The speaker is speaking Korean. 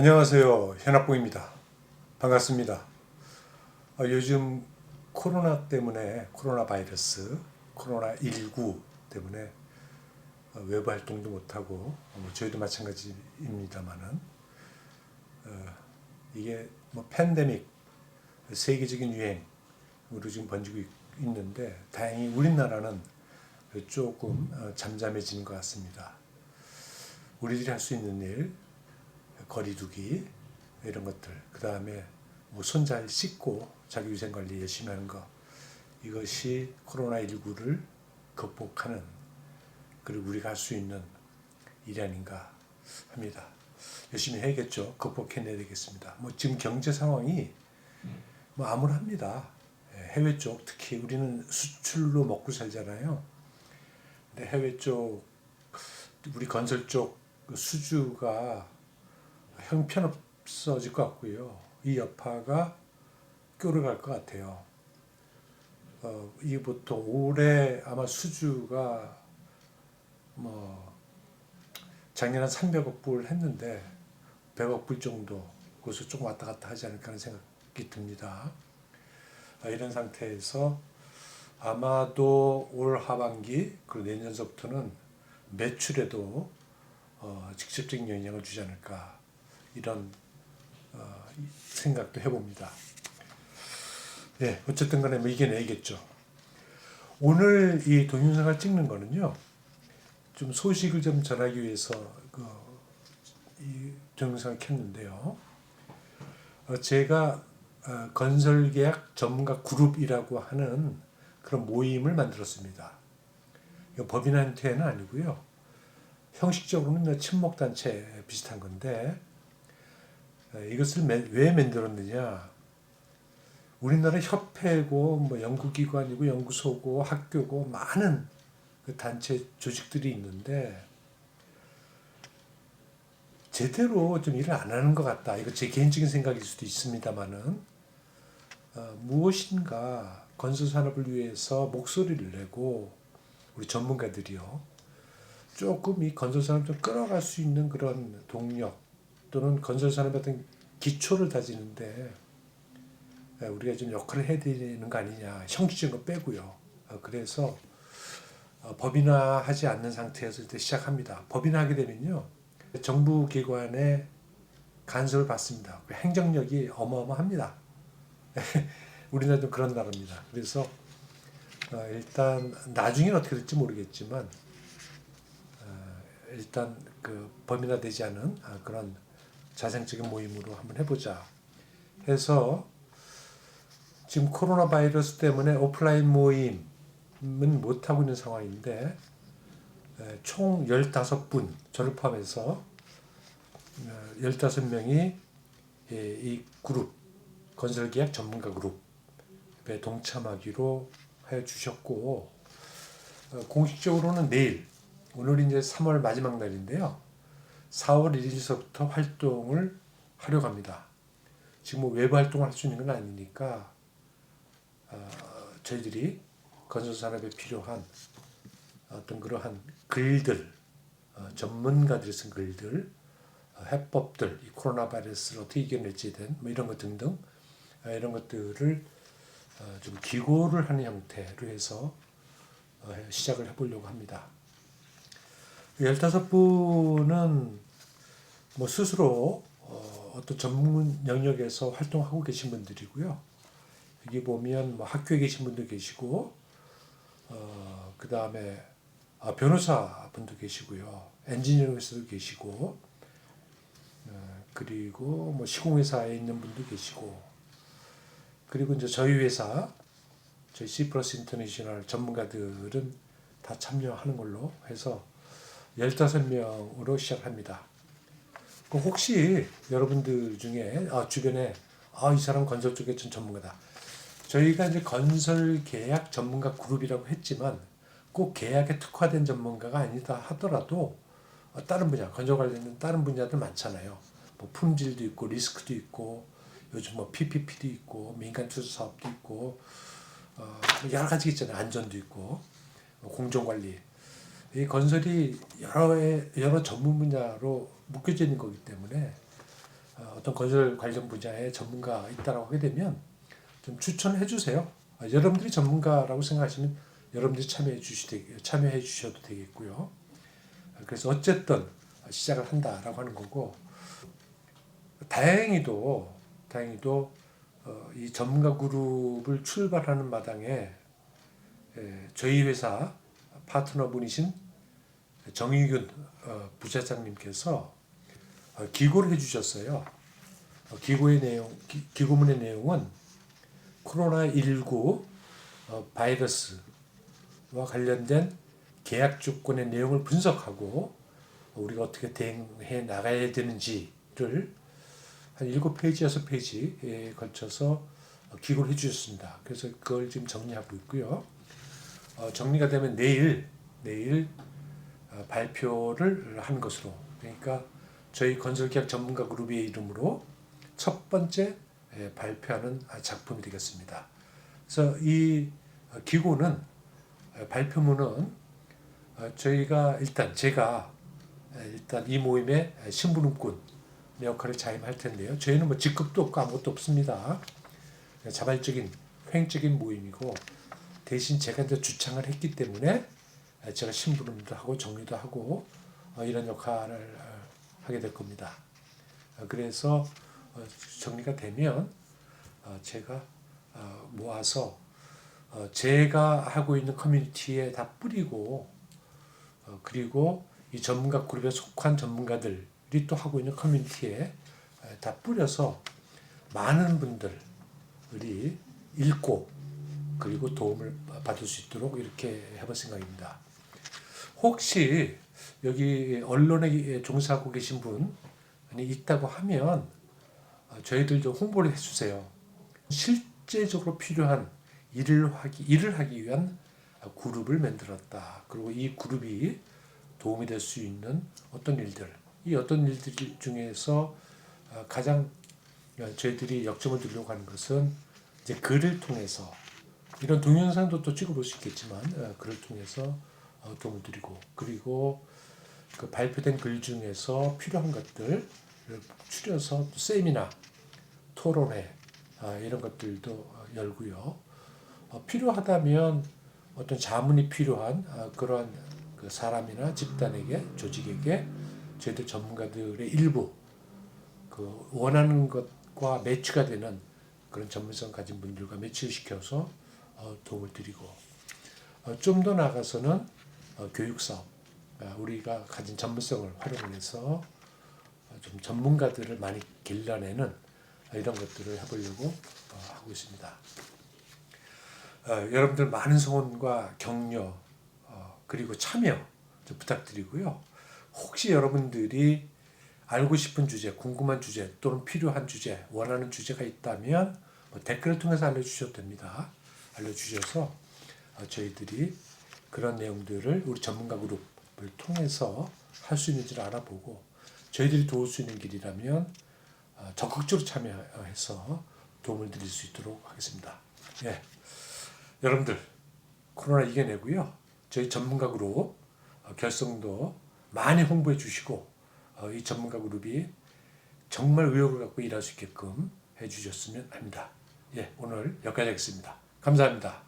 안녕하세요. 현학봉입니다. 반갑습니다. 아, 요즘 코로나 때문에 코로나 바이러스, 코로나 19 때문에 어, 외부 활동도 못하고 어, 뭐 저희도 마찬가지입니다만은 어, 이게 뭐 팬데믹 세계적인 유행으로 지금 번지고 있- 있는데 다행히 우리나라는 조금 어, 잠잠해지는 것 같습니다. 우리들이 할 수 있는 일, 거리두기 이런 것들, 그 다음에 뭐 손 잘 씻고 자기 위생 관리 열심히 하는 거 이것이 코로나 19를 극복하는 그리고 우리가 할 수 있는 일이 아닌가 합니다. 열심히 해야겠죠. 극복해내야 되겠습니다. 뭐 지금 경제 상황이 뭐 암울합니다. 예, 해외 쪽 특히 우리는 수출로 먹고 살잖아요. 근데 해외 쪽 우리 건설 쪽그 수주가 형편없어질 것 같고요. 이 여파가 끓어갈 것 같아요. 어, 이게 보통 올해 아마 수주가 뭐 작년 한 300억 불 했는데 100억 불 정도 거기서 조금 왔다 갔다 하지 않을까 하는 생각이 듭니다. 아, 이런 상태에서 아마도 올 하반기 그리고 내년서부터는 매출에도 어, 직접적인 영향을 주지 않을까 이런 어, 이- 생각도 해봅니다. 네, 어쨌든 간에 뭐 이겨내야겠죠. 오늘 이 동영상을 찍는 거는요, 좀 소식을 좀 전하기 위해서 그, 이 동영상을 켰는데요. 어, 제가 어, 건설계약 전문가 그룹이라고 하는 그런 모임을 만들었습니다. 법인한테는 아니고요. 형식적으로는 친목단체 비슷한 건데 어, 이것을 매- 왜 만들었느냐 우리나라 협회고 뭐 연구기관이고 연구소고 학교고 많은 그 단체 조직들이 있는데 제대로 좀 일을 안 하는 것 같다. 이거 제 개인적인 생각일 수도 있습니다만은 어, 무엇인가 건설 산업을 위해서 목소리를 내고 우리 전문가들이요. 조금 이 건설 산업 좀 끌어갈 수 있는 그런 동력 또는 건설 산업의 어떤 기초를 다지는데 에, 우리가 좀 역할을 해야 되는 거 아니냐 형식적인 거 빼고요. 어, 그래서 어, 법인화하지 않는 상태에서 이제 시작합니다. 법인화하게 되면요 정부 기관의 간섭을 받습니다. 그 행정력이 어마어마합니다. 우리나라 좀 그런 나라입니다. 그래서 어, 일단 나중에는 어떻게 될지 모르겠지만 어, 일단 그 범인화되지 않은 아, 그런 자생적인 모임으로 한번 해보자 해서 지금 코로나 바이러스 때문에 오프라인 모임은 못 하고 있는 상황인데 에, 총 15분 저를 포함해서 어, 15명이 이 그룹 건설계약 전문가 그룹에 동참하기로 해 주셨고 어, 공식적으로는 내일 오늘 이제 3월 마지막 날인데요. 4월 1일서부터 활동을 하려고 합니다. 지금 뭐 외부 활동을 할 수 있는 건 아니니까 어, 저희들이 건설 산업에 필요한 어떤 그러한 글들 어, 전문가들이 쓴 글들 어, 해법들 이 코로나 바이러스를 어떻게 이겨낼지에 대한 뭐 이런 것 등등 어, 이런 것들을 어, 좀 기고를 하는 형태로 해서 어, 해- 시작을 해보려고 합니다. 15분은 뭐 스스로 어, 어떤 전문 영역에서 활동하고 계신 분들이고요. 여기 보면 뭐 학교에 계신 분도 계시고, 어, 그 다음에 아, 변호사 분도 계시고요. 엔지니어에서도 계시고, 어, 그리고 뭐 시공회사에 있는 분도 계시고, 그리고 이제 저희 회사, 저희 C 플러스 인터내셔널 전문가들은 다 참여하는 걸로 해서 15명으로 시작합니다. 그 혹시 여러분들 중에 아, 주변에 아, 이 사람 건설 쪽에 좀 전문가다. 저희가 이제 건설 계약 전문가 그룹이라고 했지만 꼭 계약에 특화된 전문가가 아니다 하더라도 어, 다른 분야, 건설 관련된 다른 분야들 많잖아요. 뭐 품질도 있고 리스크도 있고 요즘 뭐 PPP도 있고 민간 투자 사업도 있고 어, 여러 가지 있잖아요. 안전도 있고 어, 공정 관리. 이 건설이 여러 여러 전문 분야로 묶여져 있는 거기 때문에 어, 어떤 건설 관련 분야의 전문가가 있다라고 하게 되면 좀 추천해 주세요. 아, 여러분들이 전문가라고 생각하시면 여러분들이 참여해 주시 참여해 주셔도 되겠고요. 아, 그래서 어쨌든 시작을 한다라고 하는 거고 다행히도 다행히도 어, 이 전문가 그룹을 출발하는 마당에 에, 저희 회사 파트너분이신 정의균 어, 부사장님께서 어, 기고를 해주셨어요. 어, 기고의 내용, 기, 기고문의 내용은 코로나 19 어, 바이러스와 관련된 계약 조건의 내용을 분석하고 우리가 어떻게 대응해 나가야 되는지를 한 7페이지, 6페이지에 걸쳐서 기고를 해주셨습니다. 그래서 그걸 지금 정리하고 있고요. 어, 정리가 되면 내일, 내일 어, 발표를 한 것으로 그러니까 저희 건설계약 전문가 그룹의 이름으로 첫 번째 예, 발표하는 작품이 되겠습니다. 그래서 이 어, 기고는 어, 발표문은 어, 저희가 일단 제가 에, 일단 이 모임의 신부름꾼 역할을 자임할 텐데요. 저희는 뭐 직급도 없고 아무것도 없습니다. 자발적인 횡적인 모임이고 대신 제가 이제 주창을 했기 때문에 제가 심부름도 하고 정리도 하고 어, 이런 역할을 어, 하게 될 겁니다. 어, 그래서 어, 정리가 되면 어, 제가 어, 모아서 어, 제가 하고 있는 커뮤니티에 다 뿌리고 어, 그리고 이 전문가 그룹에 속한 전문가들이 또 하고 있는 커뮤니티에 에, 다 뿌려서 많은 분들이 읽고 그리고 도움을 받을 수 있도록 이렇게 해볼 생각입니다. 혹시 여기 언론에 종사하고 계신 분이 있다고 하면 어, 저희들 좀 홍보를 해주세요. 실제적으로 필요한 일을 하기 일을 하기 위한 그룹을 만들었다. 그리고 이 그룹이 도움이 될 수 있는 어떤 일들, 이 어떤 일들 중에서 어, 가장 저희들이 역점을 두려고 하는 것은 이제 글을 통해서 이런 동영상도 또 찍어볼 수 있겠지만 어, 글을 통해서 어, 도움을 드리고 그리고 그 발표된 글 중에서 필요한 것들을 추려서 또 세미나, 토론회 아, 이런 것들도 어, 열고요. 어, 필요하다면 어떤 자문이 필요한 아, 그러한 그 사람이나 집단에게 조직에게 저희들 전문가들의 일부 그 원하는 것과 매치가 되는 그런 전문성 가진 분들과 매치를 시켜서 어, 도움을 드리고 어, 좀더 나아가서는 어, 교육 사업 아, 우리가 가진 전문성을 활용해서 어, 좀 전문가들을 많이 길러내는 이런 것들을 해보려고 어, 하고 있습니다. 어, 여러분들 많은 성원과 격려 어, 그리고 참여 좀 부탁드리고요. 혹시 여러분들이 알고 싶은 주제, 궁금한 주제 또는 필요한 주제, 원하는 주제가 있다면 뭐 댓글을 통해서 알려주셔도 됩니다. 알려주셔서 어, 저희들이 그런 내용들을 우리 전문가 그룹을 통해서 할 수 있는지를 알아보고 저희들이 도울 수 있는 길이라면 어, 적극적으로 참여해서 도움을 드릴 수 있도록 하겠습니다. 예. 여러분들 코로나 이겨내고요. 저희 전문가 그룹 어, 결성도 많이 홍보해 주시고 어, 이 전문가 그룹이 정말 의욕을 갖고 일할 수 있게끔 해 주셨으면 합니다. 예, 오늘 여기까지 하겠습니다. 감사합니다.